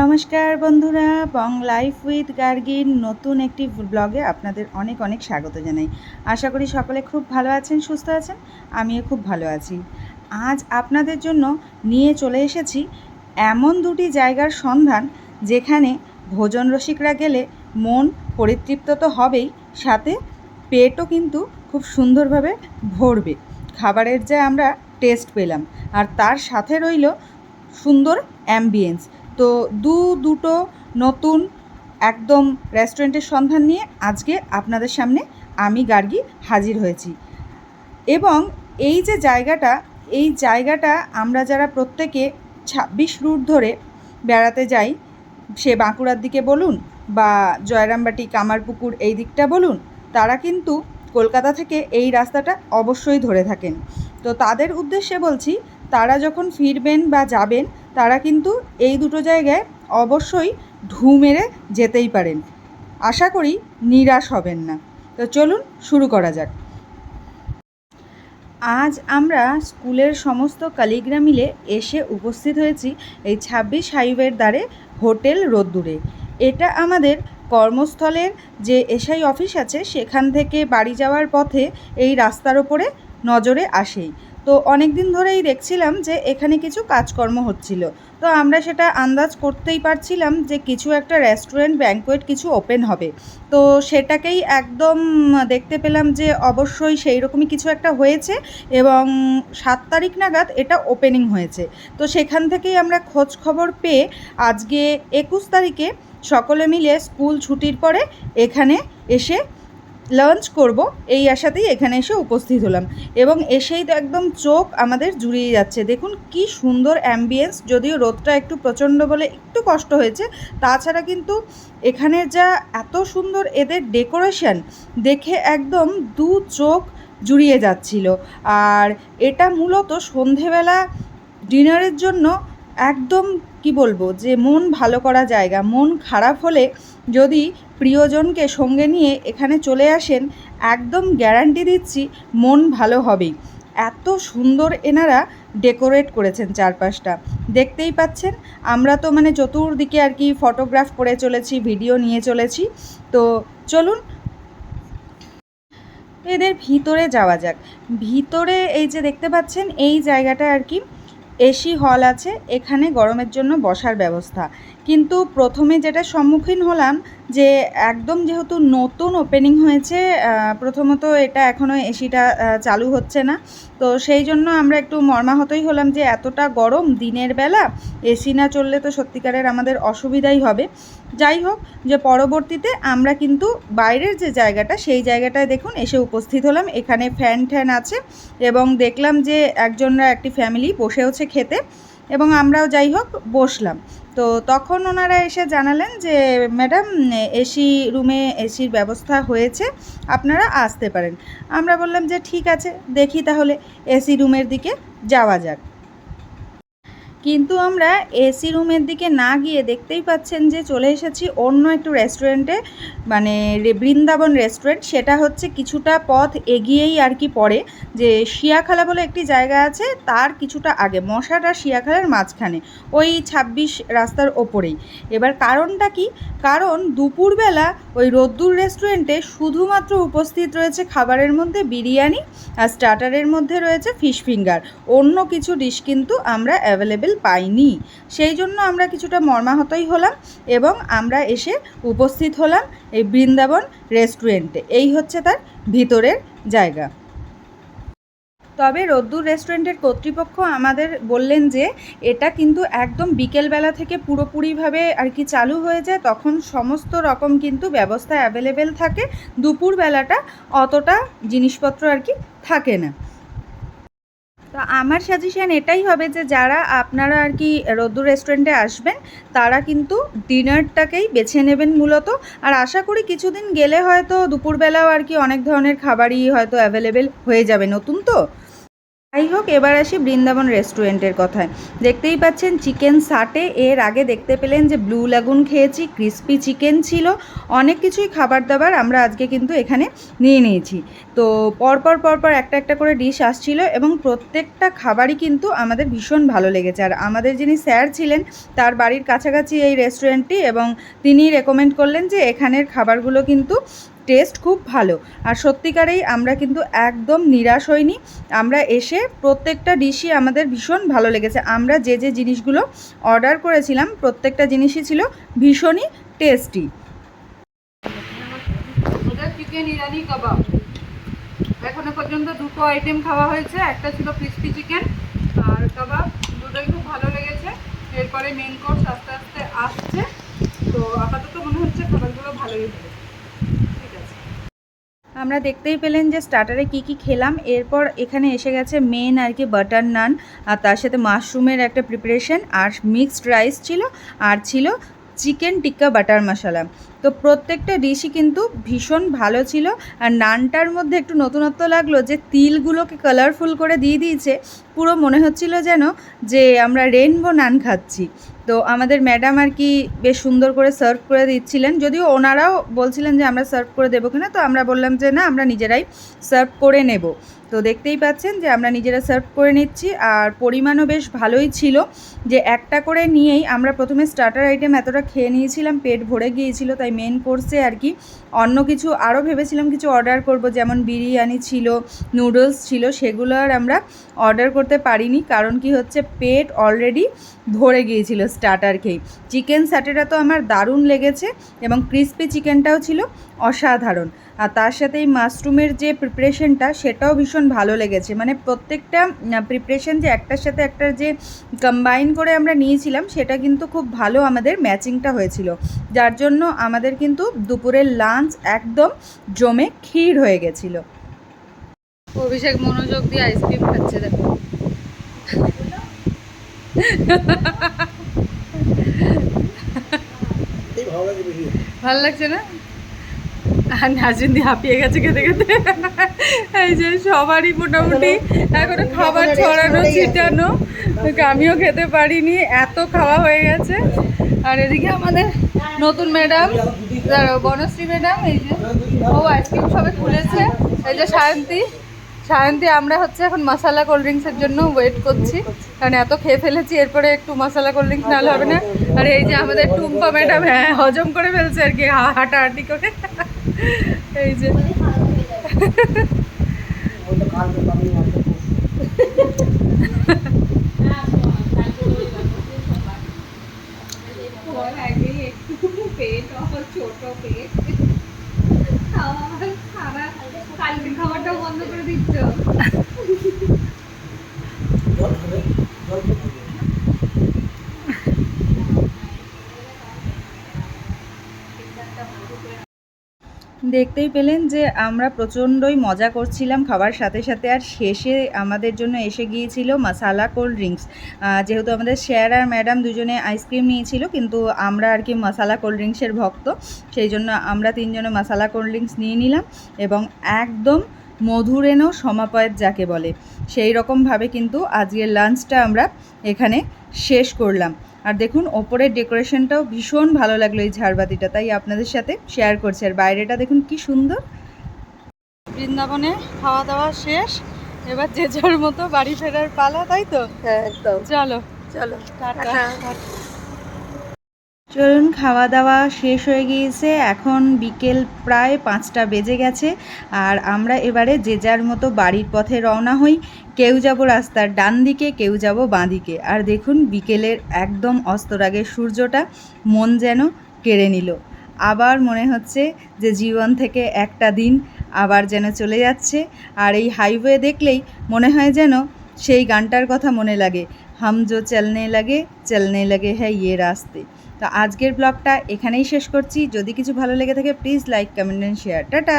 নমস্কার বন্ধুরা, বং life with গার্গিন নতুন একটি ব্লগে আপনাদের অনেক অনেক স্বাগত জানাই। আশা করি সকলে খুব ভালো আছেন, সুস্থ আছেন, আমিও খুব ভালো আছি। আজ আপনাদের জন্য নিয়ে চলে এসেছি এমন দুটি জায়গার সন্ধান যেখানে ভোজন রসিকরা গেলে মন পরিতৃপ্ত তো হবেই, সাথে পেটও কিন্তু খুব সুন্দরভাবে ভরবে। খাবারের যা আমরা টেস্ট পেলাম, আর তার সাথে রইল সুন্দর অ্যাম্বিয়েন্স তো দু দুটো নতুন একদম রেস্টুরেন্টের সন্ধান নিয়ে আজকে আপনাদের সামনে আমি, গার্গি, হাজির হয়েছি। এবং এই যে জায়গাটা, এই জায়গাটা আমরা যারা প্রত্যেকে ছাব্বিশ রুট ধরে বেড়াতে যাই, সে বাঁকুড়ার দিকে বলুন বা জয়রামবাটি, কামারপুকুর এই দিকটা বলুন, তারা কিন্তু কলকাতা থেকে এই রাস্তাটা অবশ্যই ধরে থাকেন। তো তাদের উদ্দেশ্যে বলছি তারা যখন ফিরবেন বা যাবেন, তারা কিন্তু এই দুটো জায়গায় অবশ্যই ঢু মেরে যেতেই পারেন। আশা করি নিরাশ হবেন না। তো চলুন শুরু করা যাক। আজ আমরা স্কুলের সমস্ত কালিগরা মিলে এসে উপস্থিত হয়েছি এই ছাব্বিশ হাইওয়ের দ্বারে হোটেল রোদ্দুরে। এটা আমাদের কর্মস্থলের যে এসআই অফিস আছে, সেখান থেকে বাড়ি যাওয়ার পথে এই রাস্তার ওপরে নজরে আসেই। তো অনেক দিন ধরেই দেখছিলাম যে এখানে কিছু কাজকর্ম হচ্ছিল। তো আমরা সেটা আন্দাজ করতেই পারছিলাম যে কিছু একটা রেস্টুরেন্ট ব্যাঙ্কোয়েট কিছু ওপেন হবে। তো সেটাকেই একদম দেখতে পেলাম যে অবশ্যই সেই রকমই কিছু একটা হয়েছে এবং সাত তারিখ নাগাদ এটা ওপেনিং হয়েছে। তো সেখান থেকেই আমরা খোঁজ খবর পেয়ে আজকে একুশ তারিখে সকলে মিলে স্কুল ছুটির পরে এখানে এসে লাঞ্চ করব, এই আশাতেই এখানে এসে উপস্থিত হলাম। এবং এসেই তো একদম চোখ আমাদের জুড়িয়ে যাচ্ছে। দেখুন কি সুন্দর অ্যাম্বিয়েন্স যদিও রোদটা একটু প্রচণ্ড বলে একটু কষ্ট হয়েছে, তাছাড়া কিন্তু এখানে যা এত সুন্দর এদের ডেকোরেশন দেখে একদম দু চোখ জুড়িয়ে যাচ্ছিল। আর এটা মূলত সন্ধেবেলা ডিনারের জন্য একদম কি বলব, যে মন ভালো করা জায়গা, মন খারাপ হলে যদি প্রিয়জনকে সঙ্গে নিয়ে এখানে চলে আসেন, একদম গ্যারান্টি দিচ্ছি মন ভালো হবেই। এত সুন্দর এনারা ডেকোরেট করেছেন চারপাশটা। দেখতেই পাচ্ছেন, আমরা তো মানে চতুর্দিকে আর কি ফটোগ্রাফ করে চলেছি, ভিডিও নিয়ে চলেছি। তো চলুন, এদের ভিতরে যাওয়া যাক। ভিতরে এই যে দেখতে পাচ্ছেন, এই জায়গাটা আর কি এসি হল আছে, এখানে গরমের জন্য বসার ব্যবস্থা। কিন্তু প্রথমে যেটা সম্মুখীন হলাম যে একদম যেহেতু নতুন ওপেনিং হয়েছে প্রথমত এটা এখনও এসিটা চালু হচ্ছে না। তো সেই জন্য আমরা একটু মর্মাহতই হলাম যে এতটা গরম দিনের বেলা, এসি না চললে তো সত্যিকারের আমাদের অসুবিধাই হবে। যাই হোক, যে পরবর্তীতে আমরা কিন্তু বাইরের যে জায়গাটা, সেই জায়গাটায় দেখুন এসে উপস্থিত হলাম। এখানে ফ্যান ট্যান আছে এবং দেখলাম যে একজনরা একটি ফ্যামিলি বসেওছে খেতে। এবং আমরাও যাই হোক বসলাম। তো তখন ওনারা এসে জানালেন যে, ম্যাডাম, এসি রুমে এসির ব্যবস্থা হয়েছে, আপনারা আসতে পারেন। আমরা বললাম যে, ঠিক আছে, দেখি তাহলে, এসি রুমের দিকে যাওয়া যাক। কিন্তু আমরা এসি রুমের দিকে না গিয়ে দেখতেই পাচ্ছেন যে চলে এসেছি অন্য একটু রেস্টুরেন্টে মানে বৃন্দাবন রেস্টুরেন্ট সেটা হচ্ছে কিছুটা পথ এগিয়েই আর কি পড়ে, যে শিয়াখালা বলে একটি জায়গা আছে, তার কিছুটা আগে মশাটা শিয়াখালার মাঝখানে, ওই ছাব্বিশ রাস্তার ওপরেই। এবার কারণটা কি? কারণ দুপুরবেলা ওই রোদ্দুর রেস্টুরেন্টে শুধুমাত্র উপস্থিত রয়েছে খাবারের মধ্যে বিরিয়ানি আর স্টার্টারের মধ্যে রয়েছে ফিশ ফিঙ্গার। অন্য কিছু ডিশ কিন্তু আমরা অ্যাভেলেবেল পাইনি। সেই জন্য আমরা কিছুটা মর্মাহতই হলাম এবং আমরা এসে উপস্থিত হলাম এই বৃন্দাবন রেস্টুরেন্টে। এই হচ্ছে তার ভিতরের জায়গা। তবে রোদ্দুর রেস্টুরেন্টের কর্তৃপক্ষ আমাদের বললেন যে, এটা কিন্তু একদম বিকেলবেলা থেকে পুরোপুরিভাবে আর কি চালু হয়ে যায়। তখন সমস্ত রকম কিন্তু ব্যবস্থা অ্যাভেলেবেল থাকে। দুপুরবেলাটা অতটা জিনিসপত্র আর কি থাকে না। তো আমার সাজেশান এটাই হবে যে, যারা আপনারা আর কি রোদ্দুর রেস্টুরেন্টে আসবেন, তারা কিন্তু ডিনারটাকেই বেছে নেবেন মূলত। আর আশা করি কিছুদিন গেলে হয়তো দুপুরবেলাও আর কি অনেক ধরনের খাবারই হয়তো অ্যাভেলেবেল হয়ে যাবে। নতুন তো? যাই হোক, এবার আসি বৃন্দাবন রেস্টুরেন্টের কথায়। দেখতেই পাচ্ছেন, চিকেন সাটে। এর আগে দেখতে পেলেন যে, ব্লু লাগুন খেয়েছি, ক্রিস্পি চিকেন ছিল। অনেক কিছুই খাবার দাবার আমরা আজকে কিন্তু এখানে নিয়ে নিয়েছি। তো পরপর পরপর একটা একটা করে ডিশ আসছিল এবং প্রত্যেকটা খাবারই কিন্তু আমাদের ভীষণ ভালো লেগেছে। আর আমাদের যিনি স্যার ছিলেন, তার বাড়ির কাছাকাছি এই রেস্টুরেন্টটি এবং তিনি রেকমেন্ড করলেন যে, এখানের খাবারগুলো কিন্তু টেস্ট খুব ভালো। আর সত্যিকারেই আমরা কিন্তু একদম নিরাশ হইনি। আমরা এসে প্রত্যেকটা ডিশই আমাদের ভীষণ ভালো লেগেছে। আমরা যে যে জিনিসগুলো অর্ডার করেছিলাম, প্রত্যেকটা জিনিসই ছিল ভীষণই টেস্টি। চিকেন ইরানি কাবাব। এখনও পর্যন্ত দুটো আইটেম খাওয়া হয়েছে। একটা ছিল ক্রিস্পি চিকেন আর কাবাব। দুটোই খুব ভালো লেগেছে। এরপরে মেন কোর্স আস্তে আস্তে আসছে। তো আপাতত মনে হচ্ছে খাবারগুলো ভালোই আছে আমরা দেখতেই পেলেন যে স্টার্টারে কি কি খেলাম। এরপর এখানে এসে গেছে মেন আর কি বাটার নান আর তার সাথে মাশরুমের একটা প্রিপারেশন আর মিক্সড রাইস ছিল, আর ছিল চিকেন টিক্কা বাটার মশলা তো প্রত্যেকটা ডিশই কিন্তু ভীষণ ভালো ছিল, আর নানটার মধ্যে একটু নতুনত্ব লাগল যে তিলগুলোকে কালারফুল করে দিয়ে দিয়েছে। পুরো মনে হচ্ছিল যেন যে আমরা রেনবো নান খাচ্ছি। তো আমাদের ম্যাডাম আর কি বেশ সুন্দর করে সার্ভ করে দিচ্ছিলেন। যদিও ওনারাও বলছিলেন যে আমরা সার্ভ করে দেবো কিনা, তো আমরা বললাম যে না, আমরা নিজেরাই সার্ভ করে নেব। তো দেখতেই পাচ্ছেন যে আমরা নিজেরা সার্ভ করে নিচ্ছি আর পরিমাণও বেশ ভালোই ছিল যে একটা করে নিয়েই আমরা প্রথমে স্টার্টার আইটেম এতটা খেয়ে নিয়েছিলাম, পেট ভরে গিয়েছিল তাই মেন কোর্সে আর কি। অন্য কিছু আরও ভেবেছিলাম কিছু অর্ডার করব, যেমন বিরিয়ানি ছিল নুডলস ছিল, সেগুলো আর আমরা অর্ডার করতে পারিনি কারণ কি হচ্ছে পেট অলরেডি ভরে গিয়েছিল স্টার্টার খেয়ে। চিকেন স্যাটেটা তো আমার দারুণ লেগেছে এবং ক্রিস্পি চিকেনটাও ছিল অসাধারণ। আর তার সাথে এই মাশরুমের যে প্রিপারেশনটা সেটাও ভীষণ ভালো লেগেছে। মানে প্রত্যেকটা প্রিপারেশন যে একটার সাথে একটা যে কম্বাইন করে আমরা নিয়েছিলাম সেটা কিন্তু খুব ভালো আমাদের ম্যাচিংটা হয়েছিল। যার জন্য আমাদের কিন্তু দুপুরের লাঞ্চ একদম জমে ক্ষীর হয়ে গেছিল। অভিষেক মনোযোগ দিয়ে আইসক্রিম খাচ্ছে দেখো। ভালো লাগছে না? আর নাজিন্দি হাঁপিয়ে গেছে খেতে খেতে। এই যে সবারই মোটামুটি এখনও খাবার ছড়ানো, ছিটানো, আমিও খেতে পারিনি, এত খাওয়া হয়ে গেছে। আর এদিকে আমাদের নতুন ম্যাডাম বনশ্রী ম্যাডাম, এই যে, ও আইসক্রিম সবে খুলেছে। এই যে সায়ন্তী সায়ন্তী, আমরা হচ্ছে এখন মশালা কোল্ড ড্রিঙ্কসের জন্য ওয়েট করছি। কারণ এত খেয়ে ফেলেছি, এরপরে একটু মশালা কোল্ড ড্রিঙ্কস নাহলে হবে না। আর এই যে আমাদের টুম্পা ম্যাডাম হ্যাঁ হজম করে ফেলছে আর কি, হাঁটাহাঁটি করে। এই যে। ওই ছোট পেট। খাওয়া না কালকে খাবারটাও বন্ধ করে দিচ্ছ জল খাবে জল খাবে দেখতেই পেলেন যে আমরা প্রচণ্ডই মজা করছিলাম খাবার সাথে সাথে, আর শেষে আমাদের জন্য এসে গিয়েছিল মশালা কোল্ড ড্রিঙ্কস যেহেতু আমাদের স্যার আর ম্যাডাম দুজনে আইসক্রিম নিয়েছিল, কিন্তু আমরা আর কি মশালা কোল্ড ড্রিঙ্কসের ভক্ত। সেই জন্য আমরা তিনজনে মশালা কোল্ড ড্রিঙ্কস নিয়ে নিলাম এবং একদম মধুরেনও সমাপয়েত যাকে বলে। সেই রকমভাবে কিন্তু আজকের লাঞ্চটা আমরা এখানে শেষ করলাম। আর দেখুন ওপরের ডেকোরেশনটাও ভীষণ ভালো লাগল এই ঝাড়বাতিটা তাই আপনাদের সাথে শেয়ার করছি। আর বাইরেটা দেখুন কি সুন্দর। বৃন্দাবনে খাওয়া দাওয়া শেষ এবার যে যার মতো বাড়ি ফেরার পালা তাই তো? হ্যাঁ একদম। চলো। চলো। টাটা। চলুন খাওয়া দাওয়া শেষ হয়ে গিয়েছে। এখন বিকেল প্রায় পাঁচটা বেজে গেছে আর আমরা এবারে যে যার মতো বাড়ির পথে রওনা হই। কেউ যাব রাস্তার ডান দিকে, কেউ যাব বাঁ দিকে। আর দেখুন, বিকেলের একদম অস্তরাগের সূর্যটা মন যেন কেড়ে নিল। আবার মনে হচ্ছে যে জীবন থেকে একটা দিন আবার যেন চলে যাচ্ছে। আর এই হাইওয়ে দেখলেই মনে হয় যেন সেই গানটার কথা মনে লাগে। হাম জো চলনে লাগে চলনে লাগে হ্যাঁ ইয়ে রাস্তে। তো আজকের ব্লগটা এখানেই শেষ করছি। যদি কিছু ভালো লেগে থাকে please like comment and share tata!